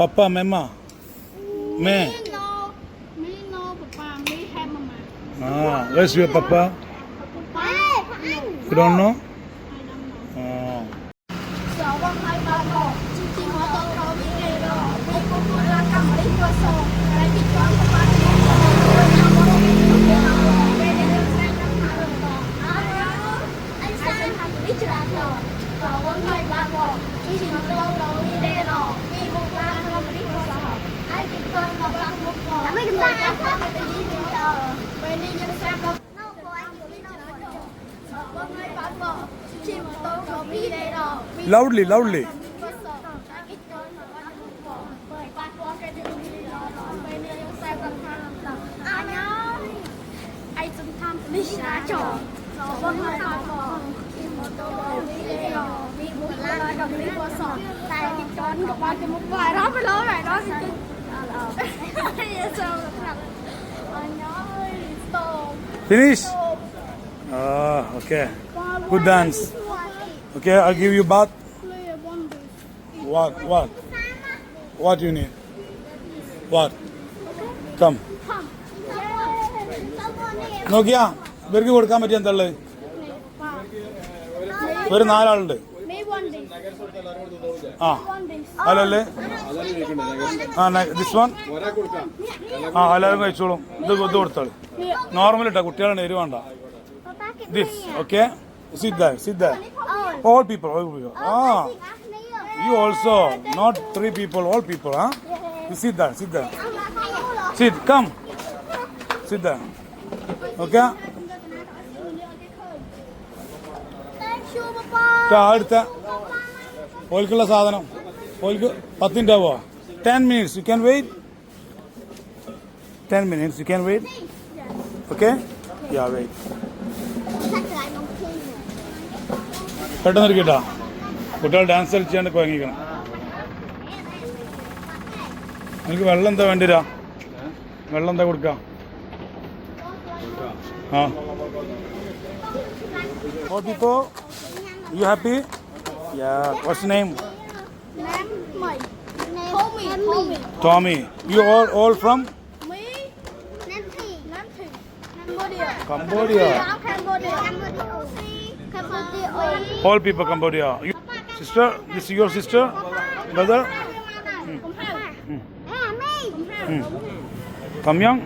Papa mamma me Me no, me no, Papa. Me have mama. ആ where's your papa Papa. You don't know I don't know. ആ Sợ con hai ba bò, chị chị họ tôi có biết nghề rồi. Vì cô cô là cầm lấy cơ sở, cái chị con của bạn ấy. Anh sang hàng ít là rồi. Sợ con hai ba bò, chị chị họ tôi có biết nghề rồi. Vì cô cô là cầm lấy cơ sở. Ai chị con mà bạn một bò. Mấy đứa bạn ăn không phải đi đi chờ. Về đi loudly loudly. I đi bốn la đồng lý qua sọ tay thì con gặp ba cái một vài đó phải lối này đó thì tôi sao anh ơi stop finish ആ okay Good dance. Okay I give you bath play a wonder what what what you need what come come നോക്കിയാ ഇവർക്ക് കൊടുക്കാൻ പറ്റിയ എന്താ ഉള്ളത് ഒരു നാലാളുണ്ട് me one day ആ. അല്ലല്ലേ ആ ദിസ് വൺ ആ എല്ലാവരും കഴിച്ചോളും. ഇത് ഇത് കൊടുത്തോളൂ. നോർമൽ ഇട്ടാ കുട്ടികളുടെ എരിവ് വേണ്ട. This okay sit sit all people all people ആ. You also not three people all people ആ. Sit sit sit come sit okay അടുത്ത. ഓൽക്കുള്ള സാധനം. ഓൽക്ക് പത്തിന്റെ മിനിറ്റ് ആവോ ten minutes. You can wait ten minutes. You can wait okay yeah wait പെട്ടെന്ന് ഇരിക്കട്ടാ. കുട്ടികൾ ഡാൻസ് കളിച്ചാണ്ട് കുഴങ്ങിക്കണം എനിക്ക് വെള്ളം എന്താ വേണ്ടിരാ വെള്ളം എന്താ കൊടുക്കാം? ആ. All people, you happy? Yeah. What's your name? Name. Tommy. Tommy. Tommy. You all all from Me. Nam Thị. Nam Thị. Cambodia. Cambodia. Cambodia. Cambodia. All people Cambodia. You, sister, this is your sister, brother. Hmm. Come young.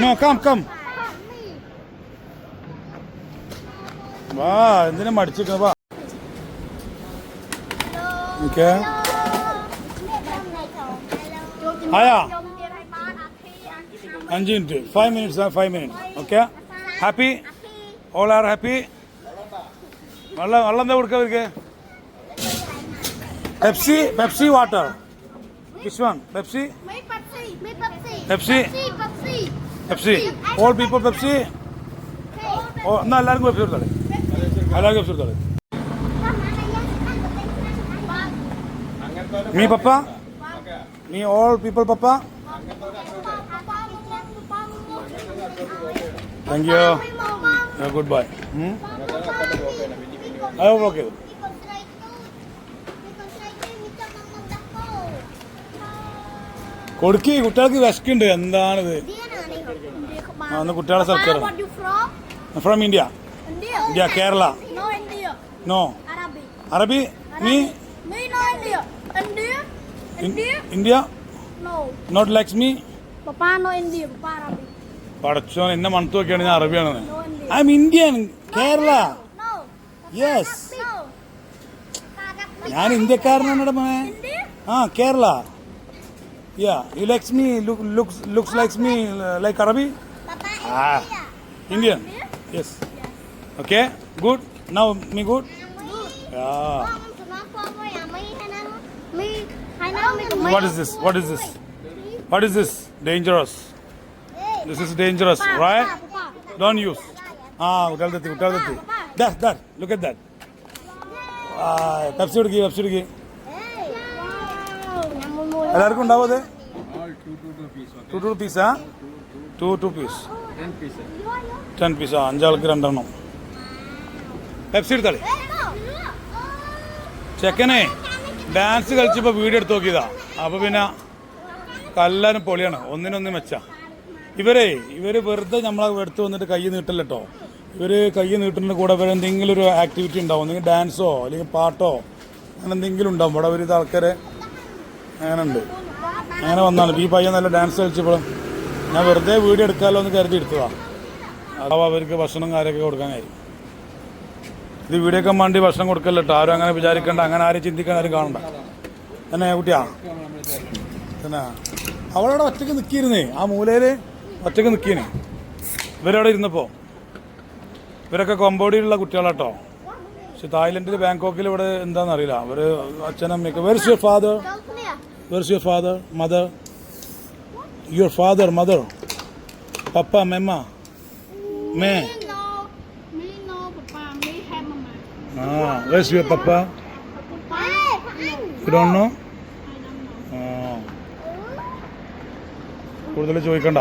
No, come, come. വാ എന്തിനാ മടിച്ചിരിക്കുന്നത് വാ. Okay ആയാ? അഞ്ച് minute. Five minutes five minute okay happy all are happy വെള്ളം വെള്ളം എന്താ കൊടുക്കുക അവർക്ക്? Pepsi Pepsi water which one Pepsi. Pepsi. Pepsi all people Pepsi ഓ എന്നാ എല്ലാവർക്കും പെപ്സി കൊടുത്താളെ കൊടുത്താളെ me papa? Me all people papa? Thank you good bye അത് ഓക്കെ കൊടുക്കി കുട്ടികൾക്ക് വിശക്കുണ്ട് എന്താണിത് ആ, ഒന്ന് കുട്ടികളെ സർക്കാർ? From India India. India Kerala No India. No. Arabi me Me? No India. India. India. India No. Not likes me Papa no India. Papa Arabic. പഠിച്ചോ എന്നെ മണത്ത് നോക്കിയാണ് ഞാൻ അറബിയാണ് I am Indian Kerala. Yes ഞാൻ ഇന്ത്യക്കാരനാണ് മോനെ. ആ Kerala yeah you likes me looks looks likes me like അറബി ആ Indian yes okay? Good now me good what is this what is this what is this dangerous this is dangerous Roy don't use ఉటాలి ఉటాలి దస్ that look at that Pepsi ఉడికి Pepsi ఉడికి எல்லாருக்கும் உண்டாவது two two pizza two two piece ten pizza அஞ்சு ஆளுக்கு ரெண்டெண்ணம் Pepsi എടുത്താളി. ചെക്കനെ dance കളിച്ചപ്പോൾ video എടുത്ത് നോക്കിയതാ. അപ്പോൾ പിന്നെ കല്ലാനും പൊളിയാണ്. ഒന്നിനൊന്ന് മെച്ച ഇവരെ ഇവർ വെറുതെ നമ്മളെ എടുത്ത് വന്നിട്ട് കൈ നീട്ടല്ല കേട്ടോ കൈ നീട്ടുന്ന കൂടെ ഇവർ എന്തെങ്കിലും ഒരു ആക്ടിവിറ്റി ഉണ്ടാവും. എന്തെങ്കിലും ഡാൻസോ അല്ലെങ്കിൽ പാട്ടോ അങ്ങനെ എന്തെങ്കിലും ഉണ്ടാവും. ഇവിടെ ഒരു ആൾക്കാരെ അങ്ങനെ ഉണ്ട് അങ്ങനെ വന്നാണ്. ഈ പയ്യൻ നല്ല ഡാൻസ് കളിച്ചപ്പോൾ ഞാൻ വെറുതെ വീഡിയോ എടുക്കാമല്ലോ എന്ന് കരുതി എടുത്തതാ. അഥവാ അവർക്ക് ഭക്ഷണം കാര്യമൊക്കെ കൊടുക്കാനായി. ഇത് വീഡിയോക്കാൻ വേണ്ടി ഭക്ഷണം കൊടുക്കല്ലോ കേട്ടോ ആരും അങ്ങനെ വിചാരിക്കണ്ട. അങ്ങനെ ആരും ചിന്തിക്കാൻ ആരും കാണണ്ട. എന്നെ കുട്ടിയാ? എന്നാ അവളവിടെ ഒറ്റയ്ക്ക് നിൽക്കിയിരുന്നേ ആ മൂലയിൽ ഒറ്റയ്ക്ക് നിൽക്കിയേ ഇവരവിടെ ഇരുന്നപ്പോൾ ഇവരൊക്കെ കൊമ്പോടിയിലുള്ള കുട്ടികളാട്ടോ. പക്ഷെ തായ്ലൻഡിൽ ബാങ്കോക്കിൽ ഇവിടെ എന്താണെന്ന് അറിയില്ല. അവർ അച്ഛനമ്മയൊക്കെ where's your father. Where's your father mother your father mother papa mamma? Me Me no, me no, Papa, me have mama. ആ your Papa, You don't know ah. കൂടുതൽ ചോദിക്കണ്ട.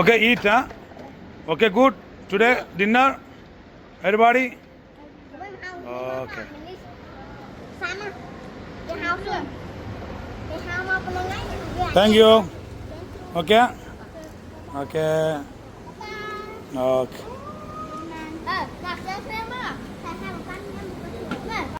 Okay eat ah okay good today dinner everybody okay. Thank you okay okay okay 哎，那先生们。